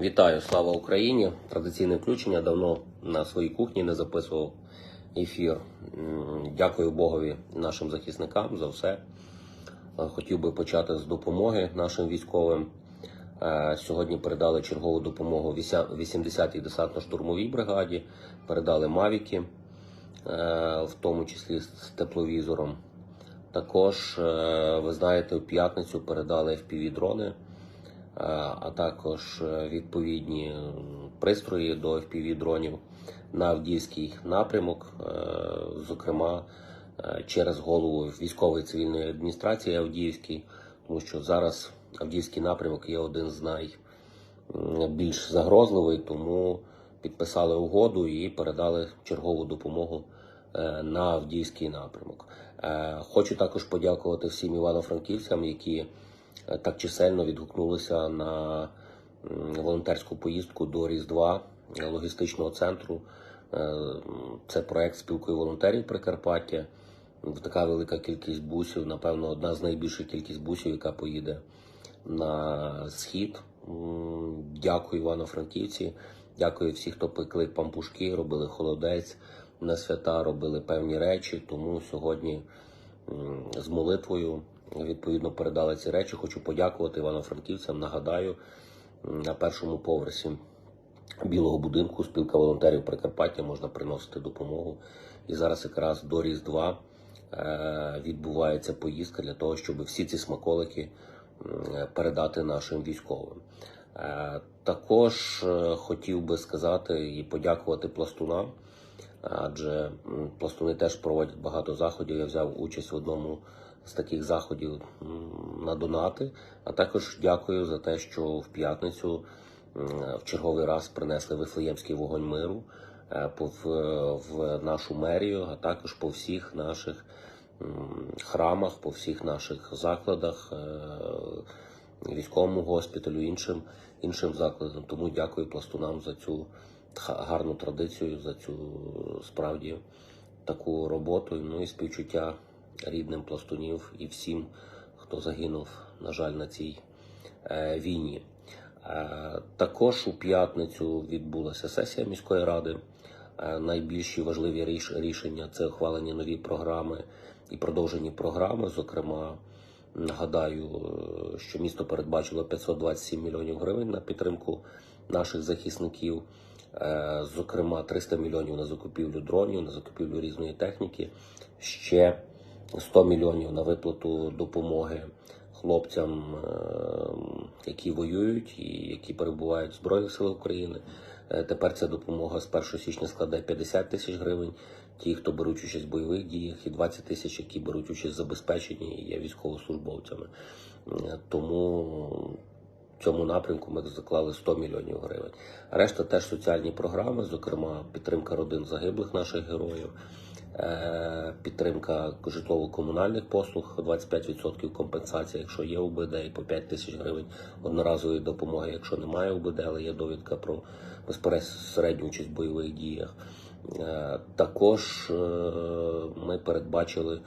Вітаю, слава Україні! Традиційне включення. Давно на своїй кухні не записував ефір. Дякую Богові нашим захисникам за все. Е, Хотів би почати з допомоги нашим військовим. Е, Сьогодні передали чергову допомогу віся- 80-й десантно-штурмовій бригаді, передали мавіки, е, в тому числі з тепловізором. Також, ви знаєте, в п'ятницю передали FPV-дрони, а також е, відповідні пристрої до FPV-дронів на Авдіївський напрямок, е, зокрема е, через голову військової цивільної адміністрації Авдіївській, тому що зараз Авдіївський напрямок є один з найбільш загрозливий, тому підписали угоду і передали чергову допомогу е, на Авдіївський напрямок. Е, Хочу також подякувати всім івано-франківцям, які е, так чисельно відгукнулися на волонтерську поїздку до Різдва е, логістичного центру. Е, Це проект спілкою волонтерів Прикарпаття. Така велика кількість бусів, напевно, одна з найбільших кількість бусів, яка поїде на схід. Дякую Івано-Франківці. Дякую всім, хто пекли пампушки, робили холодець на свята, робили певні речі. Тому сьогодні з молитвою відповідно передали ці речі. Хочу подякувати івано-франківцям. Нагадаю, на першому поверсі білого будинку спілка волонтерів Прикарпаття можна приносити допомогу. І зараз якраз до Різдва е, відбувається поїздка для того, щоб всі ці смаколики передати нашим військовим. Е, Також е, хотів би сказати і подякувати пластунам, адже пластуни теж проводять багато заходів. Я взяв участь в одному з таких заходів на донати. А також дякую за те, що в п'ятницю в черговий раз принесли Вифлеємський вогонь миру е, в, нашу мерію, а також по всіх наших храмах, по всіх наших закладах, е, військовому госпіталю, іншим, іншим закладам. Тому дякую пластунам за цю гарну традицію, за цю справді таку роботу. Ну і співчуття рідним пластунів і всім, хто загинув, на жаль, на цій е, війні. Е, Також у п'ятницю відбулася сесія міської ради. Е, Найбільші важливі ріш- рішення це ухвалені нові програми і продовжені програми. Зокрема, нагадаю, що місто передбачило 527 мільйонів гривень на підтримку наших захисників. Е, Зокрема, 300 мільйонів на закупівлю дронів, на закупівлю різної техніки. Ще 100 мільйонів на виплату допомоги хлопцям, е, які воюють і які перебувають в Збройних силах України. Е, Тепер ця допомога з 1 січня складає 50 тисяч гривень. Ті, хто беруть участь в бойових діях, і 20 тисяч, які беруть участь в забезпеченні є військовослужбовцями. Тому цьому напрямку ми заклали 100 мільйонів гривень. Решта теж соціальні програми, зокрема підтримка родин загиблих наших героїв, е, підтримка житлово-комунальних послуг, 25% компенсація, якщо є УБД, і по 5 тисяч гривень одноразової допомоги, якщо немає УБД, але є довідка про безпосередню участь в бойових діях. Е, Також е, ми передбачили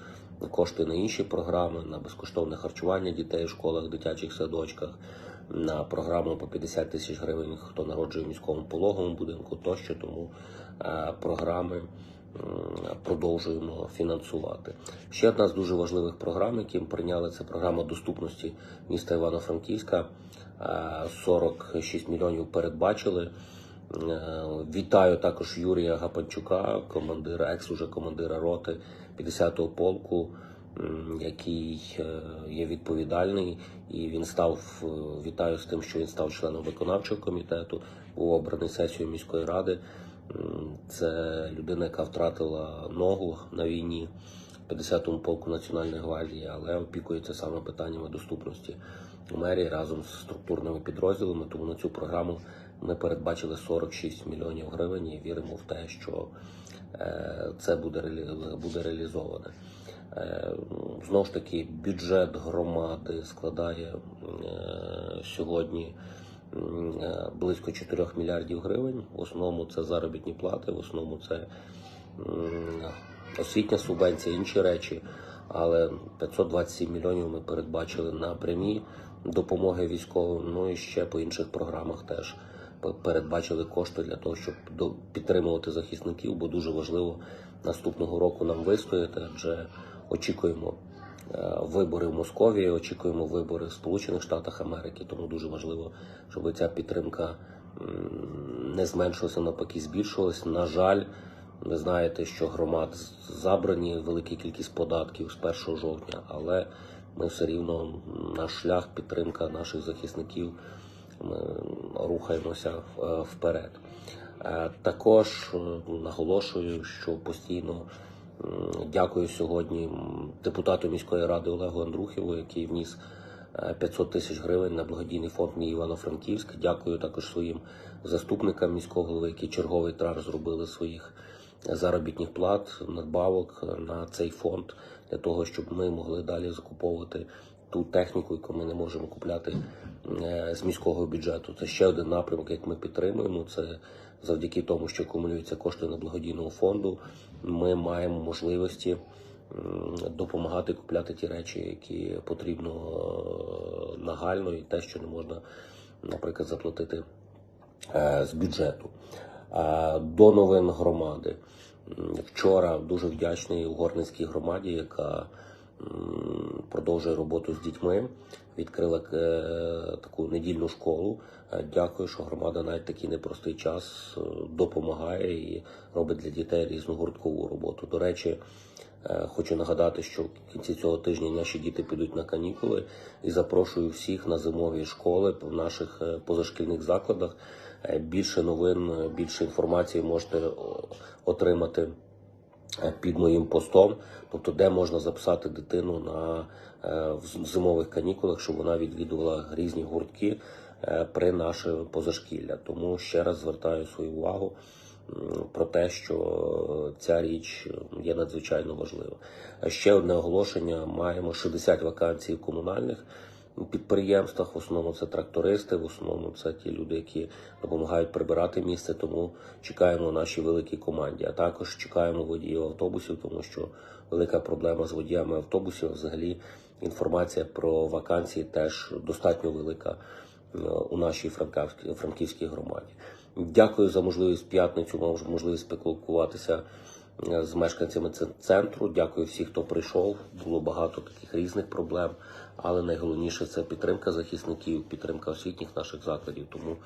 кошти на інші програми, на безкоштовне харчування дітей в школах, дитячих садочках, на програму по 50 тисяч гривень, хто народжує в міському пологовому будинку тощо. Тому е, програми продовжуємо фінансувати. Ще одна з дуже важливих програм, які ми прийняли, це програма доступності міста Івано-Франківська. Е, 46 мільйонів передбачили. Е, Вітаю також Юрія Гапанчука, командира, екс уже командира роти 50-го полку, який е, є відповідальний, і він став е, вітаю з тим, що він став членом виконавчого комітету, був обраний сесією міської ради. Це людина, яка втратила ногу на війні в 50-му полку Національної гвардії, але опікується саме питаннями доступності у мерії разом з структурними підрозділами. Тому на цю програму ми передбачили 46 мільйонів гривень і віримо в те, що е, це буде реалізоване. Е, Знову ж таки, бюджет громади складає е, сьогодні е, близько 4 мільярдів гривень. В основному це заробітні плати, в основному це освітня субвенція, інші речі. Але 527 мільйонів ми передбачили на прямі допомоги військовим. Ну і ще по інших програмах теж передбачили кошти для того, щоб підтримувати захисників, бо дуже важливо наступного року нам вистояти, адже очікуємо е, вибори в Московії, очікуємо вибори в Сполучених Штатах Америки. Тому дуже важливо, щоб ця підтримка не зменшилася, навпаки, збільшилась. На жаль, ви знаєте, що громад забрані велика кількість податків з 1 жовтня, але ми все рівно наш шлях, підтримка наших захисників. Ми рухаємося е, вперед. Е, Також наголошую, що постійно дякую сьогодні депутату міської ради Олегу Андрухіву, який вніс е, 500 тисяч гривень на благодійний фонд «Мій Івано-Франківськ. Дякую також своїм заступникам міського голови, які черговий траж зробили своїх заробітних плат, надбавок на цей фонд для того, щоб ми могли далі закуповувати ту техніку, яку ми не можемо купляти е, з міського бюджету. Це ще один напрямок, як ми підтримуємо. Це завдяки тому, що акумулюються кошти на благодійного фонду. Ми маємо можливості допомагати купляти ті речі, які потрібно е, нагально, і те, що не можна, наприклад, заплатити е, з бюджету. До новин громади. Вчора дуже вдячний Угорницькій громаді, яка продовжує роботу з дітьми. Відкрила е, таку недільну школу. Е, Дякую, що громада навіть такий непростий час е, допомагає і робить для дітей різну гурткову роботу. До речі, Хочу нагадати, що в кінці цього тижня наші діти підуть на канікули і запрошую всіх на зимові школи в наших позашкільних закладах. Більше новин, більше інформації можете отримати під моїм постом, тобто де можна записати дитину на е, в зимових канікулах, щоб вона відвідувала різні гуртки е, при наше позашкілля. Тому ще раз звертаю свою увагу про те, що ця річ є надзвичайно важлива. Ще одне оголошення: маємо 60 вакансій комунальних підприємствах. В основному це трактористи, в основному це ті люди, які допомагають прибирати місце. Тому чекаємо нашій великій команді. А також чекаємо водіїв автобусів, тому що велика проблема з водіями автобусів. Взагалі інформація про вакансії теж достатньо велика е, у нашій франківській, громаді. Дякую за можливість п'ятницю, мож- можливість спілкуватися з мешканцями центру. Дякую всім, хто прийшов. Було багато таких різних проблем, але найголовніше це підтримка захисників, підтримка освітніх наших закладів. Тому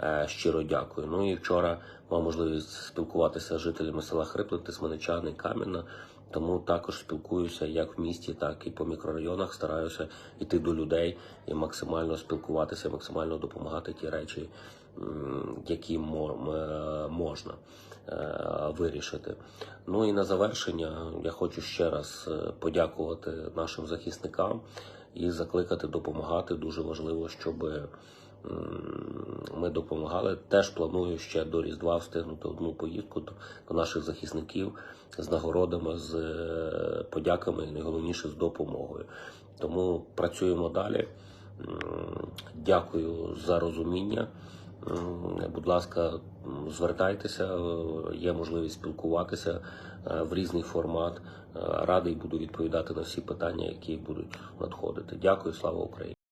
е, щиро дякую. Ну і вчора мав можливість спілкуватися з жителями села Хриплин, Тисменичани, Кам'яна. Тому також спілкуюся як в місті, так і по мікрорайонах. Стараюся йти до людей і максимально спілкуватися, максимально допомагати ті речі, які е, можна вирішити. Ну і на завершення я хочу ще раз е, подякувати нашим захисникам і закликати допомагати. Дуже важливо, щоб ми допомагали. Теж планую ще до Різдва встигнути одну поїздку до, наших захисників з нагородами, з е, подяками найголовніше з допомогою. Тому працюємо далі. Дякую за розуміння. Будь ласка, звертайтеся, е, є можливість спілкуватися е, в різний формат. Е, Радий буду відповідати на всі питання, які будуть надходити. Дякую, слава Україні!